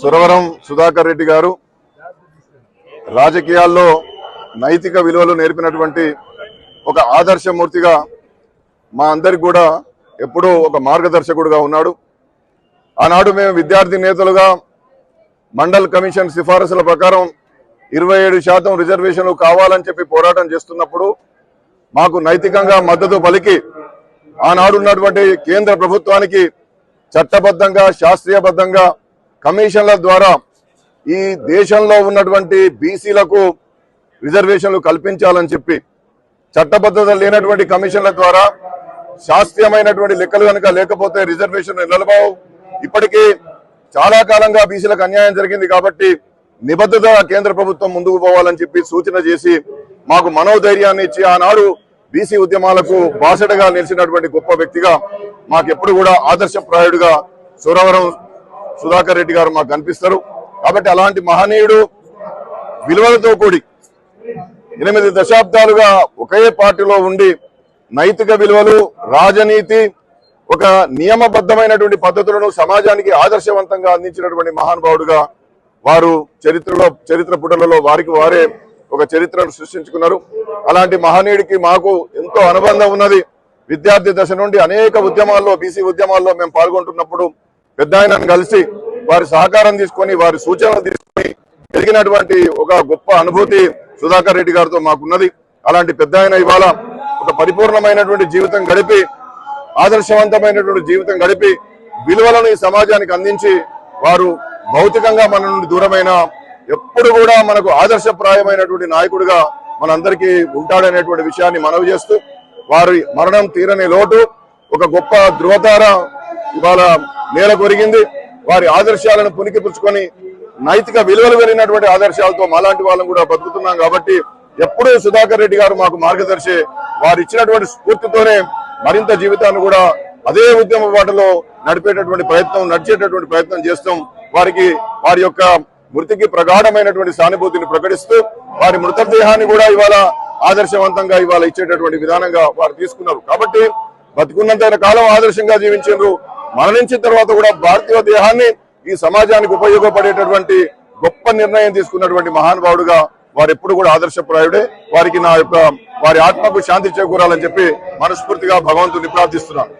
సురవరం సుధాకర్ రెడ్డి గారు రాజకీయాల్లో నైతిక విలువలు నేర్పినటువంటి ఒక ఆదర్శమూర్తిగా మా అందరికి కూడా ఎప్పుడూ ఒక మార్గదర్శకుడుగా ఉన్నాడు. ఆనాడు మేము విద్యార్థి నేతలుగా మండల్ కమిషన్ సిఫారసుల ప్రకారం ఇరవై ఏడు శాతం రిజర్వేషన్లు కావాలని చెప్పి పోరాటం చేస్తున్నప్పుడు మాకు నైతికంగా మద్దతు పలికి ఆనాడు ఉన్నటువంటి కేంద్ర ప్రభుత్వానికి చట్టబద్ధంగా శాస్త్రీయబద్ధంగా కమిషన్ల ద్వారా ఈ దేశంలో ఉన్నటువంటి బీసీలకు రిజర్వేషన్లు కల్పించాలని చెప్పి చట్టబద్ధత లేనటువంటి కమిషన్ల ద్వారా శాస్త్రీయమైనటువంటి లెక్కలు కనుక లేకపోతే రిజర్వేషన్ నిలబావు ఇప్పటికీ చాలా కాలంగా బీసీలకు అన్యాయం జరిగింది కాబట్టి నిబద్ధత కేంద్ర ప్రభుత్వం ముందుకు పోవాలని చెప్పి సూచన చేసి మాకు మనోధైర్యాన్ని ఇచ్చి ఆనాడు బీసీ ఉద్యమాలకు బాసటగా నిలిచినటువంటి గొప్ప వ్యక్తిగా మాకెప్పుడు కూడా ఆదర్శప్రాయుడుగా సురవరం సుధాకర్ రెడ్డి గారు మాకు కనిపిస్తారు. కాబట్టి అలాంటి మహనీయుడు విలువలతో కూడి ఎనిమిది దశాబ్దాలుగా ఒకే పార్టీలో ఉండి నైతిక విలువలు రాజనీతి ఒక నియమబద్ధమైనటువంటి పద్ధతులను సమాజానికి ఆదర్శవంతంగా అందించినటువంటి మహానుభావుడుగా వారు చరిత్రలో చరిత్ర పుటలలో వారికి వారే ఒక చరిత్రను సృష్టించుకున్నారు. అలాంటి మహనీయుడికి మాకు ఎంతో అనుబంధం ఉన్నది. విద్యార్థి దశ నుండి అనేక ఉద్యమాల్లో బీసీ ఉద్యమాల్లో మేము పాల్గొంటున్నప్పుడు పెద్ద ఆయనను కలిసి వారి సహకారం తీసుకొని వారి సూచనలు తీసుకొని ఎదిగినటువంటి ఒక గొప్ప అనుభూతి సుధాకర్ రెడ్డి గారితో మాకున్నది. అలాంటి పెద్ద ఆయన ఇవాళ ఒక పరిపూర్ణమైనటువంటి జీవితం గడిపి ఆదర్శవంతమైనటువంటి జీవితం గడిపి విలువలను ఈ సమాజానికి అందించి వారు భౌతికంగా మన నుండి దూరమైన ఎప్పుడు కూడా మనకు ఆదర్శప్రాయమైనటువంటి నాయకుడిగా మనందరికీ ఉంటాడనేటువంటి విషయాన్ని మనవి చేస్తూ వారి మరణం తీరని లోటు ఒక గొప్ప ధృవతార ఇవాళ నేల కొరిగింది. వారి ఆదర్శాలను పుణికిపుచ్చుకొని నైతిక విలువలు వెళ్ళినటువంటి ఆదర్శాలతో మాలాంటి వాళ్ళం కూడా బతుకుతున్నాం కాబట్టి ఎప్పుడూ సుధాకర్ రెడ్డి గారు మాకు మార్గదర్శి. వారు ఇచ్చినటువంటి స్ఫూర్తితోనే మరింత జీవితాన్ని కూడా అదే ఉద్యమ బాటలో నడిపేటటువంటి ప్రయత్నం నడిచేటటువంటి ప్రయత్నం చేస్తాం. వారికి వారి యొక్క మృతికి ప్రగాఢమైనటువంటి సానుభూతిని ప్రకటిస్తూ వారి మృతదేహాన్ని కూడా ఇవాళ ఆదర్శవంతంగా ఇవాళ ఇచ్చేటటువంటి విధానంగా వారు తీసుకున్నారు. కాబట్టి బతుకున్నంత కాలం ఆదర్శంగా జీవించారు మరణించిన తర్వాత కూడా భారతీయ దేహాన్ని ఈ సమాజానికి ఉపయోగపడేటటువంటి గొప్ప నిర్ణయం తీసుకున్నటువంటి మహానుభావుడుగా వారు ఎప్పుడు కూడా ఆదర్శప్రాయుడే వారికి నా యొక్క వారి ఆత్మకు శాంతి చేకూరాలని చెప్పి మనస్ఫూర్తిగా భగవంతుని ప్రార్థిస్తున్నాను.